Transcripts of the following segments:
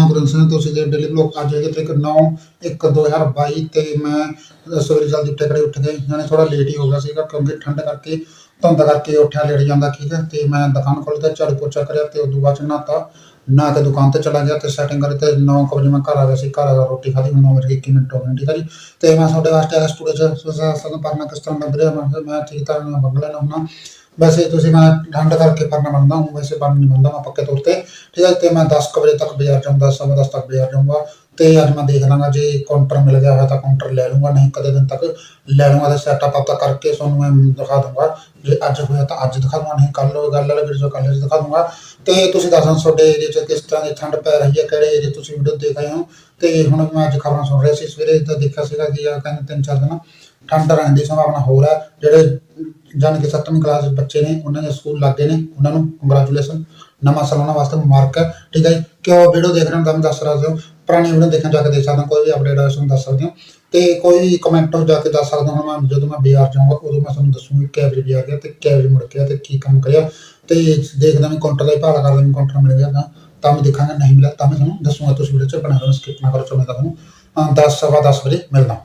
ਨਾਮ ਸਿੰਘ ਤੁਸੀਂ ਦੇ ਡੇਲੀ ਬਲੌਗ ਅੱਜ ਹੈਗੇ ਤਰੀਕ 9 1 2022 ਤੇ ਮੈਂ ਸਵੇਰੇ ਜਲਦੀ ਟਿਕੜੇ ਉੱਠ ਗਏ ਜਾਨੇ ਥੋੜਾ ਲੇਟ ਹੀ ਹੋ ਗਿਆ ਸੀਗਾ ਕਿਉਂਕਿ ਠੰਡ ਕਰਕੇ, ਧੁੰਦ ਕਰਕੇ ਉੱਠਿਆ ਲੇਟ ਜਾਂਦਾ, ਠੀਕ ਹੈ, ਤੇ ਮੈਂ ਦੁਕਾਨ ਖੋਲ ਤੇ ਝਾੜੂ ਪੋਚਾ ਕਰਿਆ ਤੇ ਉਦੋਂ ਬਾਅਦ ਚ ਨਹਾਤਾ। ਨਹਾ ਕੇ ਦੁਕਾਨ ਤੇ ਚਲਾ ਗਿਆ ਤੇ ਸੈਟਿੰਗ ਕਰੀ ਤੇ 9 ਵਜੇ ਮੈਂ ਘਰ ਆ ਗਿਆ ਸੀ, ਘਰ ਆ ਕੇ ਰੋਟੀ ਖਾਧੀ, ਹੁਣ 9 ਵਜੇ 21 ਮਿੰਟ ਹੋ ਗਏ, ਠੀਕ ਹੈ ਜੀ। ਤੇ ਮੈਂ ਤੁਹਾਡੇ ਵਾਸਤੇ ਆ ਸਟੂਡੀਓ ਚ ਸਾਨੂੰ ਪਰਨਾ ਕਿਸ ਤਰ੍ਹਾਂ ਲੱਗ ਰਿਹਾ, ਮੈਂ ਠੀਕ ਤਰ੍ਹਾਂ ਨਾਲ ਬੰਗ ਲੈਣਾ ਹੁੰਨਾ ਵੈਸੇ ਤੁਸੀਂ ਮੈਂ ਠੰਡ ਕਰਕੇ ਪਰਨਾ ਮੰਨਦਾ ਹੂੰ, ਵੈਸੇ ਪਰਨਾ ਨਹੀਂ ਮੰਨਦਾ, ਮੈਂ ਪੱਕੇ ਤੌਰ ਤੇ। ਠੀਕ ਹੈ, ਤੇ ਮੈਂ 10 ਕੁ ਵਜੇ ਤੱਕ ਬਾਜ਼ਾਰ ਜਾਊਂਗਾ, ਸਵਾ ਦਸ ਤੱਕ ਬਾਜ਼ਾਰ ਜਾਊਂਗਾ। ਤੇ ਅੱਜ ਮੈਂ ਦੇਖ ਲਾਂਗਾ ਜੇ ਕਾਊਂਟਰ ਮਿਲ ਗਿਆ ਹੋਇਆ ਤਾਂ ਕਾਊਂਟਰ ਲੈ ਲੂੰਗਾ, ਨਹੀਂ ਕਦੇ ਦਿਨ ਤੱਕ ਲੈ ਲੂੰਗਾ ਤੇ ਸੈਟਅਪ ਆਪਦਾ ਕਰਕੇ ਤੁਹਾਨੂੰ ਮੈਂ ਦਿਖਾ ਦੂੰਗਾ। ਜੇ ਅੱਜ ਹੋਇਆ ਤਾਂ ਅੱਜ ਦਿਖਾ ਦੂੰਗਾ, ਨਹੀਂ ਕੱਲ ਗੱਲ ਵਾਲੇ ਵੀਡੀਓ ਕੱਲ ਦਿਖਾ ਦੂੰਗਾ। ਤੇ ਤੁਸੀਂ ਦੱਸਣਾ ਤੁਹਾਡੇ ਏਰੀਆ 'ਚ ਕਿਸ ਤਰ੍ਹਾਂ ਦੀ ਠੰਡ ਪੈ ਰਹੀ ਹੈ, ਕਿਹੜੇ ਏਰੀਆ ਤੁਸੀਂ ਵੀਡੀਓ ਦੇਖ ਰਹੇ ਹੋ? ਤੇ ਹੁਣ ਮੈਂ ਅੱਜ ਖਬਰਾਂ ਸੁਣ ਰਿਹਾ ਸੀ, ਸਵੇਰੇ ਤਾਂ ਦੇਖਿਆ ਸੀਗਾ ਕਿ ਆ ਕਹਿੰਦੇ ਤਿੰਨ ਚਾਰ ਦਿਨ ਠੰਡ ਰਹਿਣ ਦੀ ਸੰਭਾਵਨਾ ਹੋਰ ਹੈ। ਜਿਹੜੇ ਜਾਨ ਕਿ 7ਵੀਂ ਕਲਾਸ ਦੇ ਬੱਚੇ ਨੇ, ਉਹਨਾਂ ਦੇ ਸਕੂਲ ਲੱਗੇ ਨੇ, ਉਹਨਾਂ ਨੂੰ ਕੰਗ੍ਰੈਚੁਲੇਸ਼ਨ ਨਵਾਂ ਸਾਲ ਉਹਨਾਂ ਵਾਸਤੇ ਮੁਬਾਰਕ ਹੈ। ਠੀਕ ਹੈ ਜੀ ਵੀਡੀਓ ਦੇਖ ਰਹੇ ਹੋ ਤਾਂ ਮੈਂ ਦੱਸ ਸਕਦੇ ਹੋ। ਪੁਰਾਣੀ ਵੀਡੀਓ ਦੇਖਣ ਜਾ ਕੇ ਦੇਖ ਸਕਦੇ ਹੋ ਕੋਈ ਵੀ ਅਪਡੇਟ ਹੈ ਤੁਹਾਨੂੰ ਦੱਸ ਸਕਦੇ ਹੋ। ਤੇ ਕੋਈ ਕਮੈਂਟ ਹੋ ਜਾ ਕੇ ਦੱਸ ਸਕਦਾ ਹੋ ਮੈਂ, ਜਦੋਂ ਮੈਂ ਬਾਜ਼ਾਰ ਜਾਊਂਗਾ, ਉਦੋਂ ਮੈਂ ਤੁਹਾਨੂੰ ਦੱਸੂਗਾ ਕਿ ਵਜੇ ਬਾਜ਼ਾਰ ਗਿਆ ਤੇ ਕਿਹ ਵਜੇ ਮੁੜ ਗਿਆ ਤੇ ਕੀ ਕੰਮ ਕਰਿਆ। ਤੇ ਦੇਖਦਾ ਮੈਂ ਕਾਊਂਟਰ ਦਾ ਹੀ ਭਾਲ ਕਰਦਾ ਮੈਂ ਕਾਊਂਟਰ ਮਿਲ ਗਿਆ ਤਾਂ ਤਾਂ ਮੈਂ ਦੇਖਾਂਗਾ, ਨਹੀਂ ਮਿਲਿਆ ਤਾਂ ਮੈਂ ਤੁਹਾਨੂੰ ਦੱਸੂਗਾ। ਤੁਸੀਂ ਵੀਡੀਓ ਚ ਬਣਾ ਲਓ ਸਕਿਪ ਨਾ ਕਰੋ ਚੋ ਮੈਂ ਤੁਹਾਨੂੰ 10 ਸਵਾ 10 ਵਜੇ ਮਿਲਦਾ।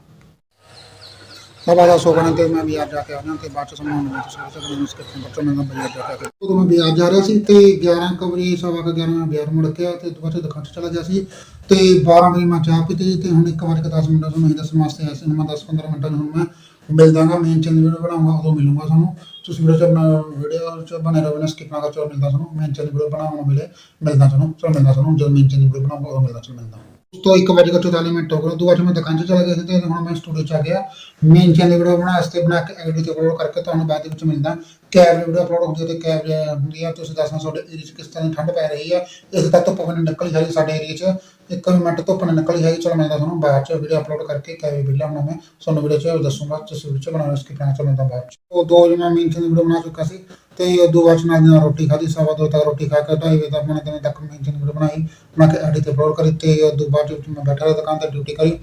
ਸਵਾ ਦਸ ਹੋ ਤੇ ਮੈਂ ਬਾਜ਼ਾਰ ਜਾ ਕੇ ਆਉਣਾ ਤੇ ਬਾਅਦ ਚ ਸਮਾਨ ਨੂੰ ਤੁਸੀਂ ਕਿਸੇ ਨੂੰ ਸਕਿਪ ਨਾ ਮੈਂ ਬਾਜ਼ਾਰ ਜਾ ਕੇ ਉਦੋਂ ਮੈਂ ਬਾਜ਼ਾਰ ਜਾ ਰਿਹਾ ਸੀ ਤੇ 11 ਕੁ ਵਜੇ, ਸਵਾ ਕੁ 11 ਮੈਂ ਬਾਜ਼ਾਰ ਮੁੜ ਕੇ ਆ ਤੇ ਦੁਬਾਰਾ ਦੁਕਾਨ 'ਚ ਚਲਾ ਗਿਆ ਸੀ। ਤੇ 12 ਵਜੇ ਮੈਂ ਚਾਹ ਪੀਤੀ ਤੇ ਹੁਣ 1 ਵਜੇ 10 ਮਿੰਟਾਂ ਤੁਹਾਨੂੰ ਇਹ ਦੱਸਣ ਵਾਸਤੇ ਆਇਆ ਸੀ। ਮੈਂ 10-15 ਮਿੰਟਾਂ ਨੂੰ ਮੈਂ ਮਿਲ ਮੇਨ ਚੈਨਲ ਵੀਡੀਓ ਬਣਾਉਂਗਾ, ਉਦੋਂ ਮਿਲੂੰਗਾ ਤੁਹਾਨੂੰ ਤੁਸੀਂ ਵੀਡੀਓ ਚ ਆਪਣਾ ਵੀਡੀਓ ਚ ਬਣੇ ਰਹੋ ਨਾ ਸਕਿਪ ਨਾ ਕਰੋ ਮਿਲਦਾ ਤੁਹਾਨੂੰ ਮੇਨ ਚੈਨਲ ਵੀਡੀਓ ਬਣਾਉਣਾ ਮਿਲੇ, ਮਿਲਦਾ ਤੁਹਾਨੂੰ ਚਲੋ ਮਿਲਦਾ ਤੁਹਾਨੂੰ ਜਦੋਂ ਮੇਨ ਚੈਨਲ ਵੀਡੀਓ ਬਣਾਉਂਗਾ, ਉਦੋਂ ਮਿਲਦਾ, ਚਲ ਮਿਲਦਾ। ਉਸ ਤੋਂ 1 ਵਜੇ 44 ਮਿੰਟ ਹੋ ਗਏ ਦੁਬਾਰਾ ਮੈਂ ਦੁਕਾਨ 'ਚ ਚਲਾ ਗਿਆ ਸੀ ਤੇ ਹੁਣ ਮੈਂ ਸਟੂਡੀਓ 'ਚ ਆ ਗਿਆ। ਮੇਨ ਚੈਨਲ ਵੀਡੀਓ ਬਣਾ ਵਾਸਤੇ ਬਣਾ ਕੇ ਐਡੀ ਤੇ ਅਪਲੋਡ ਕਰਕੇ ਤੁਹਾਨੂੰ ਬਾਅਦ ਵਿੱਚ ਮਿਲਦਾ। ਕੈਬ ਵੀਡੀਓ ਅਪਲੋਡ ਹੁੰਦੀ ਹੈ ਤੇ ਕੈਬ ਹੁੰਦੀ ਹੈ, ਤੁਸੀਂ ਦੱਸਣਾ ਤੁਹਾਡੇ ਏਰੀਆ 'ਚ ਕਿਸ ਤਰ੍ਹਾਂ ਦੀ ਠੰਡ ਪੈ ਰਹੀ ਹੈ। ਇਸ ਤੱਕ ਧੁੱਪ ਵੀ ਨਿਕਲੀ ਜਾਈ ਸਾਡੇ ਏਰੀਆ 'ਚ। ਇੱਕ ਮਿੰਟ ਧੁੱਪ ਨਾ ਨਿਕਲੀ ਜਾਈ ਚਲੋ ਮੈਂ ਤੁਹਾਨੂੰ ਬਾਅਦ 'ਚ ਵੀਡੀਓ ਅਪਲੋਡ ਕਰਕੇ ਕੈਬ ਬਿੱਲਾ ਹੁਣ ਮੈਂ ਤੁਹਾਨੂੰ ਵੀਡੀਓ 'ਚ ਦੱਸੂਗਾ, ਤੁਸੀਂ ਵੀਡੀਓ 'ਚ ਬਣਾਉਣਾ ਸਕਿਪ ਨਾ ਚਲੋ ਮੈਂ ਬਾਅਦ 'ਚ। ਉਹ ਦੋ ਜਿਹਾ ਮੇਨ ਚੈਨਲ ਵੀਡੀਓ ਬਣਾ ਚੁੱਕਾ ਸੀ। ਤੇ ਉਦੋਂ ਬਾਅਦ 'ਚ ਨਾਲ ਨਾਲ ਰੋਟੀ ਖਾਧੀ, ਸਵਾ ਦੋ ਤੱਕ ਰੋਟੀ ਖਾ ਕੇ ਢਾਈ ਵਜੇ ਤੱਕ ਮੈਂ ਦਿਨ ਤੱਕ ਮੈਂ ਚੈਨਲ ਵੀਡੀਓ ਬਣਾਈ, ਬਣਾ ਕੇ ਐਡਿਟ ਤੇ ਅਪਲੋਡ ਕਰੀ ਤੇ ਉਦੋਂ ਬਾਅਦ 'ਚ ਮੈਂ ਬੈਠਾ ਰਿਹਾ ਦੁਕਾਨ ਤੇ ਡਿਊਟੀ ਕਰੀ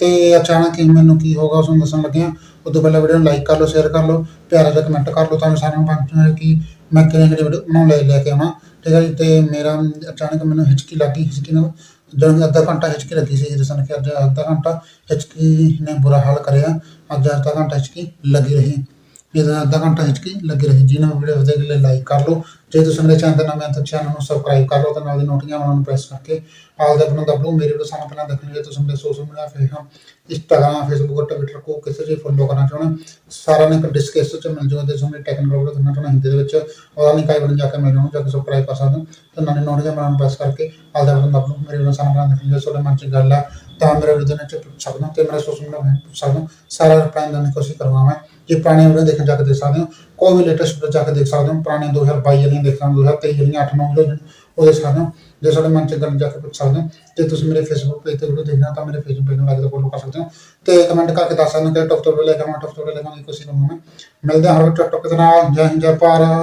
ਤੇ ਅਚਾਨਕ ਹੀ ਮੈਨੂੰ ਕੀ ਹੋਗਾ ਉਸ ਨੂੰ ਦੱਸਣ ਲੱਗਿਆ। ਉਦੋਂ ਪਹਿਲਾਂ ਵੀਡੀਓ ਨੂੰ ਲਾਈਕ ਕਰ ਲਓ ਸ਼ੇਅਰ ਕਰ ਲਓ, ਪਿਆਰਾ ਜਿਹਾ ਕਮੈਂਟ ਕਰ ਲਓ, ਤੁਹਾਨੂੰ ਸਾਰਿਆਂ ਨੂੰ ਪਤਾ ਕਿ ਮੈਂ ਕਿਹੜੇ ਕਿਹੜੇ ਵੀਡੀਓ ਬਣਾਉਣ ਲੈ ਲੈ ਕੇ ਆਵਾਂ। ਠੀਕ ਹੈ ਜੀ, ਤੇ ਮੇਰਾ ਅਚਾਨਕ ਮੈਨੂੰ ਹਿਚਕੀ ਲੱਗੀ, ਹਿਚਕੀ ਨਾਲ ਜਦੋਂ ਅੱਧਾ ਘੰਟਾ ਹਿਚਕੀ ਲੱਗੀ ਸੀ, ਜਿਸ ਨੇ ਕਿ ਅੱਜ ਅੱਧਾ ਘੰਟਾ ਹਿਚਕੀ ਨੇ ਬੁਰਾ ਹਾਲ ਕਰਿਆ, ਅੱਜ ਅੱਧਾ ਘੰਟਾ ਹਿਚਕੀ ਲੱਗੀ ਰਹੀ। ਇਹਦਾ ਅੱਧਾ ਘੰਟਾ ਹਿਚਕੀ ਲੱਗੀ ਰਹੀ ਜਿਹਨਾਂ ਵੀਡੀਓ ਦੇ ਲਈ ਲਾਈਕ ਕਰ ਲਓ। ਜੇ ਤੁਸੀਂ ਮੇਰੇ ਚੈਨਲ ਤੇ ਨਵੇਂ ਹੋ ਤਾਂ ਚੈਨਲ ਨੂੰ ਸਬਸਕ੍ਰਾਈਬ ਕਰ ਲਓ ਤੇ ਨਾਲ ਦੀ ਨੋਟੀਆਂ ਨੋਟੀਫਿਕੇਸ਼ਨ ਨੂੰ ਪ੍ਰੈਸ ਕਰਕੇ ਆਲ ਦਾ ਬਟਨ ਦਬੋ ਮੇਰੇ ਵੀਡੀਓ ਸਾਹਮਣੇ ਪਹਿਲਾਂ ਦੇਖਣੀ ਹੈ ਤੁਸੀਂ ਮੇਰੇ social media Facebook Instagram Facebook Twitter ਕੋ ਕਿਸੇ ਵੀ ਫੋਲੋ ਕਰਨਾ ਚਾਹੁੰਦੇ ਸਾਰਾ ਲਿੰਕ ਡਿਸਕ੍ਰਿਪਸ਼ਨ ਚ ਮਿਲ ਜਾਊਗਾ ਤੇ ਤੁਹਾਨੂੰ ਟੈਕਨੀਕਲ ਵੀਡੀਓ ਦੇਖਣਾ ਚਾਹੁੰਦੇ ਹਿੰਦੀ ਦੇ ਵਿੱਚ, ਉਹਦਾ ਲਿੰਕ ਆਈ ਬਟਨ ਜਾ ਕੇ ਮਿਲ ਜਾਊਗਾ ਜਾਂ ਸਬਸਕ੍ਰਾਈਬ ਕਰ ਸਕਦੇ ਹੋ, ਤੇ ਨਾਲ ਨੋਟੀਫਿਕੇਸ਼ਨ ਨੂੰ ਪ੍ਰੈਸ ਕਰਕੇ ਆਲ ਦਾ ਬਟਨ ਦਬੋ ਮੇਰੇ ਵੀਡੀਓ ਸਾਹਮਣੇ ਪਹਿਲਾਂ ਦੇਖਣੀ ਹੈ ਤੁਹਾਡੇ ਮਨ ਚ ਗੱਲ ਆ, ਤਾਂ ਮੇਰੇ ਵੀਡੀਓ ਦੇ ਵਿੱਚ ਪੁੱਛ ਸਕਦਾ ਤੇ ਮੇਰੇ ਸੋਸ਼ਲ ਮੀਡੀਆ ਪੁੱਛ ਸਕਦਾ ਸਾਰਾ ਰਿਪਲਾਈ ਦੇਣ ਦੀ ਕੋਸ਼ਿਸ਼ ਕਰੂੰਗਾ ਜੇ ਪੁਰਾਣੇ ਵੀਡੀਓ ਦੇਖਣ ਜਾ ਕੇ ਦੇਖ ਸਕਦੇ ਹੋ, ਕੋਈ ਵੀ ਲੇਟੈਸਟ ਵੀਡੀਓ ਜਾ ਕੇ ਦੇਖ ਸਕਦੇ ਹੋ, ਪੁਰਾਣੇ 2022 ਵਾਲੀਆਂ ਦੇਖ ਸਕਦੇ ਹੋ 2023 ਵਾਲੀਆਂ 8 9 ਵੀਡੀਓ ਉਹ ਦੇਖ ਸਕਦੇ ਹੋ। ਜੇ ਤੁਹਾਡੇ ਮਨ ਚ ਗੱਲ ਜਾ ਕੇ ਪੁੱਛ ਸਕਦੇ ਹੋ ਤੇ ਤੁਸੀਂ ਮੇਰੇ ਫੇਸਬੁੱਕ ਪੇਜ ਤੇ ਵੀਡੀਓ ਦੇਖਣਾ ਤਾਂ ਮੇਰੇ ਫੇਸਬੁੱਕ ਪੇਜ ਨੂੰ ਲਾਈਕ ਤੇ ਫੋਲੋ ਕਰ ਸਕਦੇ ਹੋ। ਤੇ ਕਮੈਂਟ ਕਰਕੇ ਦੱਸ ਸਕਦੇ ਹੋ ਕਿ ਟੌਪ ਤੋਂ ਲੈ ਕੇ ਮੈਂ ਟੌਪ ਤੋਂ ਲੈ ਕੇ ਮੈਂ ਕੋਸ਼ਿਸ਼ ਕਰੂੰਗਾ ਮਿਲਦੇ ਹਾਂ, ਹਰ ਟੌਪ ਦੇ ਨਾਲ। ਜੈ ਹਿੰਦ, ਜੈ ਭਾਰਤ।